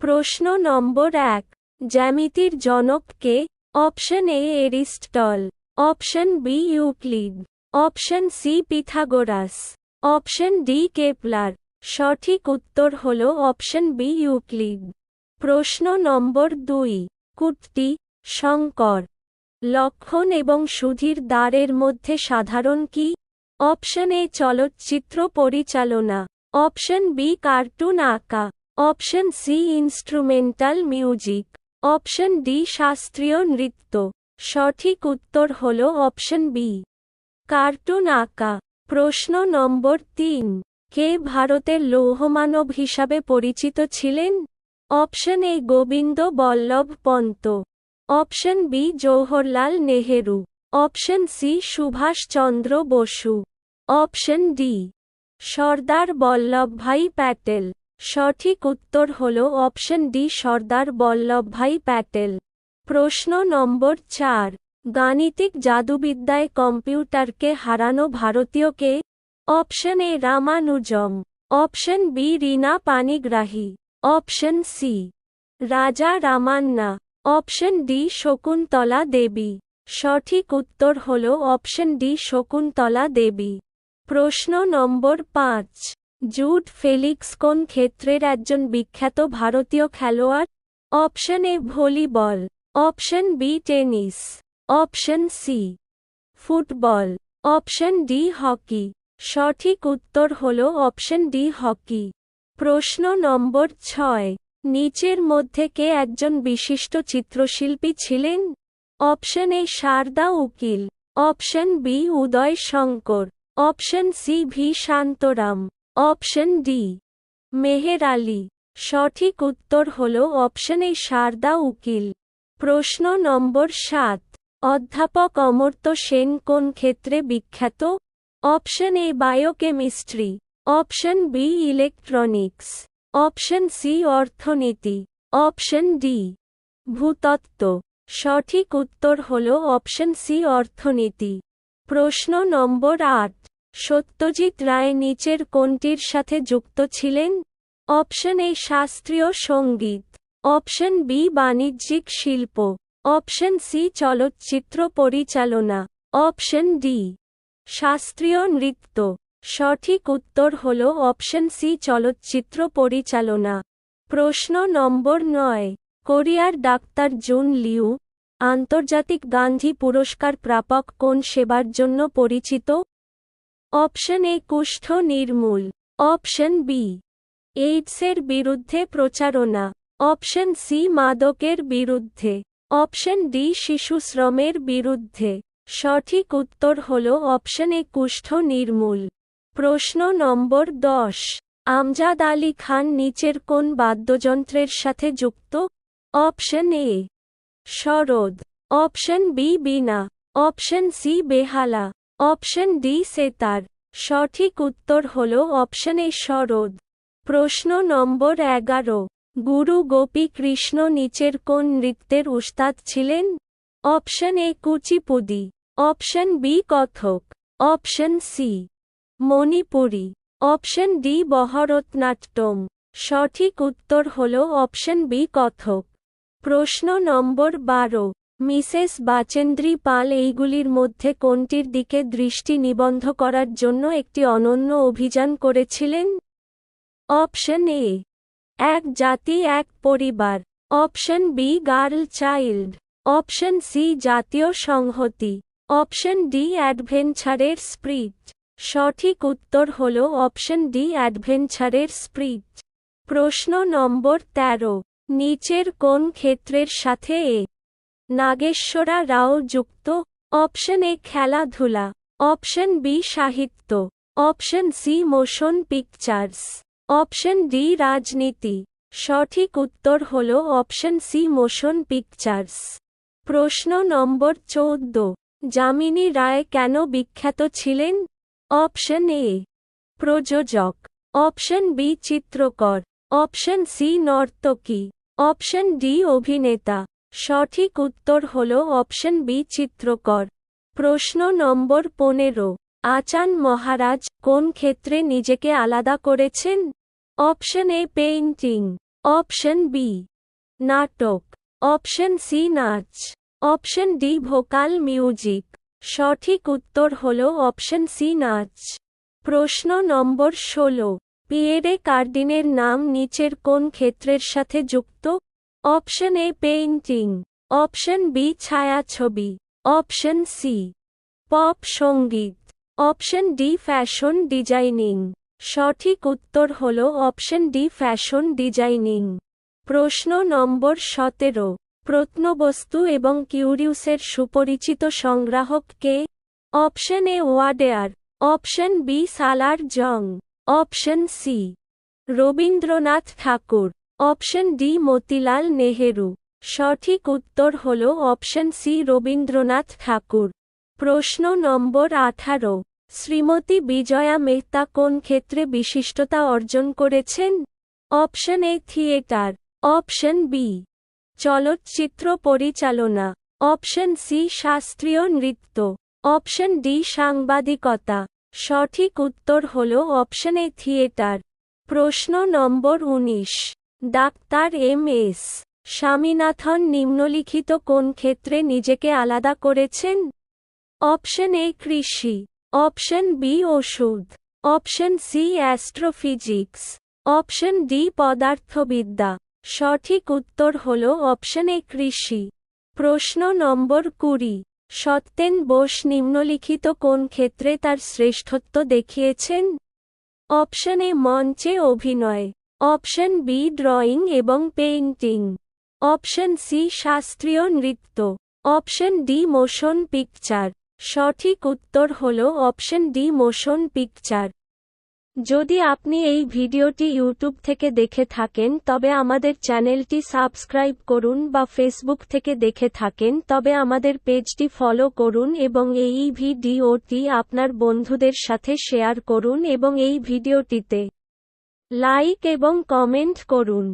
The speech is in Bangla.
প্রশ্ন নম্বর এক, জ্যামিতির জনক কে? Option A Aristotle option B, Euclid. Option C, Pythagoras. Option D, Kepler. সঠিক উত্তর হল অপশন বি, ইউক্লিড। প্রশ্ন নম্বর দুই, কুটটি, শঙ্কর। লক্ষণ এবং সুধীর দ্বারের মধ্যে সাধারণ কি? অপশন এ, চলচ্চিত্র পরিচালনা। অপশন বি, কার্টুন আঁকা। Option C instrumental music option D শাস্ত্রীয় নৃত্য. সঠিক উত্তর হল অপশন বি কার্টুন আঁকা। প্রশ্ন নম্বর তিন। কে ভারতের লৌহমানব হিসাবে পরিচিত ছিলেন? Option A Gobind Ballabh Pant. Option B Jawaharlal Nehru. Option C Subhash Chandra Basu. Option D Sardar Vallabhbhai Patel. সঠিক উত্তর হল অপশন ডি সর্দার বল্লভভাই প্যাটেল। প্রশ্ন নম্বর চার, গাণিতিক জাদুবিদ্যায় কম্পিউটারকে হারানো ভারতীয়কে option A Ramanujam, option B Reena Panigrahi, option C Raja Ramanna, option D Shakuntala Devi. সঠিক উত্তর হল অপশন ডি শকুন্তলা দেবী। প্রশ্ন নম্বর পাঁচ জুড ফেলিক্স কোন ক্ষেত্রের একজন বিখ্যাত ভারতীয় খেলোয়াড়? Option A volleyball, option B tennis, option C football, option D hockey. সঠিক উত্তর হল অপশন ডি হকি। প্রশ্ন নম্বর ছয়, নিচের মধ্যে কে একজন বিশিষ্ট চিত্রশিল্পী ছিলেন? Option A Sharda Ukil, option B Uday Shankar, option C V Shantaram. Option D Meher Ali. সঠিক উত্তর হল অপশন এ সারদা উকিল। প্রশ্ন নম্বর সাত। অধ্যাপক অমর্ত্য সেন কোন ক্ষেত্রে বিখ্যাত? Option A biochemistry option B electronics option C অর্থনীতি। অপশন ডি ভূতত্ত্ব। সঠিক উত্তর হল অপশন সি অর্থনীতি। প্রশ্ন নম্বর আট। সত্যজিৎ রায় নিচের কোনটির সাথে যুক্ত ছিলেন? অপশন এ শাস্ত্রীয় সংগীত। অপশন বি বাণিজ্যিক শিল্প। অপশন সি চলচ্চিত্র পরিচালনা। অপশন ডি শাস্ত্রীয় নৃত্য। সঠিক উত্তর হল অপশন সি চলচ্চিত্র পরিচালনা। প্রশ্ন নম্বর নয়। কোরিয়ার ডাক্তার জুন লিউ, আন্তর্জাতিক গান্ধী পুরস্কার প্রাপক কোন সেবার জন্য পরিচিত? অপশন এ কুষ্ঠ নির্মূল অপশন বি এইডসের বিরুদ্ধে প্রচারণা অপশন সি মাদকের বিরুদ্ধে অপশন ডি শিশু শ্রমের বিরুদ্ধে সঠিক উত্তর হল অপশন এ কুষ্ঠ নির্মূল প্রশ্ন নম্বর দশ আমজাদ আলী খান নিচের কোন বাদ্যযন্ত্রের সাথে যুক্ত option A sarod option B veena option C Behala option D sitar সঠিক উত্তর হল অপশন এ শরদ প্রশ্ন নম্বর এগারো। গুরু গোপী কৃষ্ণ নিচের কোন নৃত্যের উস্তাদ ছিলেন? Option A Kuchipudi option B Kathak. Option C Manipuri. Option D Bharatanatyam. সঠিক উত্তর হল অপশন বি কথক। প্রশ্ন নম্বর বারো। মিসেস বাচেন্দ্রী পাল এইগুলির মধ্যে কোনটির দিকে দৃষ্টি নিবন্ধ করার জন্য একটি অনন্য অভিযান করেছিলেন? অপশন এ, এক জাতি, এক পরিবার। Option B, girl child. Option C, জাতীয় সংহতি। অপশন ডি, অ্যাডভেঞ্চারের স্প্রিট। সঠিক উত্তর হল অপশন ডি, অ্যাডভেঞ্চারের স্প্রিট। প্রশ্ন নম্বর তেরো, নিচের কোন ক্ষেত্রের সাথে এ নাগেশ্বরা রাও যুক্ত। অপশন এ খেলাধুলা। অপশন বি সাহিত্য। Option C motion pictures. Option D রাজনীতি। সঠিক উত্তর হল অপশন সি মোশন পিকচার্স। প্রশ্ন নম্বর চৌদ্দ। যামিনী রায় কেন বিখ্যাত ছিলেন? Option A. প্রযোজক। অপশন বি চিত্রকর। অপশন সি নর্তকী। অপশন ডি অভিনেতা। সঠিক উত্তর হল অপশন বি, চিত্রকর। প্রশ্ন নম্বর পনেরো। আচান মহারাজ কোন ক্ষেত্রে নিজেকে আলাদা করেছেন? Option A, painting. Option B, নাটক। অপশন সি, নাচ। Option D, vocal music. সঠিক উত্তর হল অপশন সি, নাচ। প্রশ্ন নম্বর ষোলো। পিয়েরে কার্ডিনের নাম নিচের কোন ক্ষেত্রের সাথে যুক্ত? Option A painting option B ছায়াছবি. Option C pop সংগীত অপশন ডি ফ্যাশন ডিজাইনিং সঠিক উত্তর হল অপশন ডি ফ্যাশন ডিজাইনিং প্রশ্ন নম্বর সতেরো। প্রত্নবস্তু এবং কিউরিউসের সুপরিচিত সংগ্রাহক কে? Option A Wadiyar option B Salar Jung option C Rabindranath Thakur. Option D Motilal Nehru. সঠিক উত্তর হল অপশন সি রবীন্দ্রনাথ ঠাকুর। প্রশ্ন নম্বর আঠারো। শ্রীমতী বিজয়া মেহতা কোন ক্ষেত্রে বিশিষ্টতা অর্জন করেছেন? Option A theatre. Option B চলচ্চিত্র পরিচালনা। অপশন সি শাস্ত্রীয় নৃত্য। অপশন ডি সাংবাদিকতা। সঠিক উত্তর হল অপশন এ থিয়েটার। প্রশ্ন নম্বর উনিশ। ডাক্তার এম এস স্বামীনাথন নিম্নলিখিত কোন ক্ষেত্রে নিজেকে আলাদা করেছেন? অপশন এ কৃষি, অপশন বি ওষুধ, option C astrophysics, option D পদার্থবিদ্যা। সঠিক উত্তর হল অপশন এ কৃষি। প্রশ্ন নম্বর কুড়ি, সত্যেন বোস নিম্নলিখিত কোন ক্ষেত্রে তার শ্রেষ্ঠত্ব দেখিয়েছেন? অপশন এ মঞ্চে অভিনয় অপশন বি, ড্রয়িং এবং পেইন্টিং। অপশন সি, শাস্ত্রীয় নৃত্য। Option D, motion picture. সঠিক উত্তর হল অপশন ডি, মোশন পিকচার। যদি আপনি এই ভিডিওটি ইউটিউব থেকে দেখে থাকেন, তবে আমাদের চ্যানেলটি সাবস্ক্রাইব করুন বা ফেসবুক থেকে দেখে থাকেন, তবে আমাদের পেজটি ফলো করুন এবং এই ভিডিওটি আপনার বন্ধুদের সাথে শেয়ার করুন এবং এই ভিডিওটিতে লাইক এবং কমেন্ট করুন।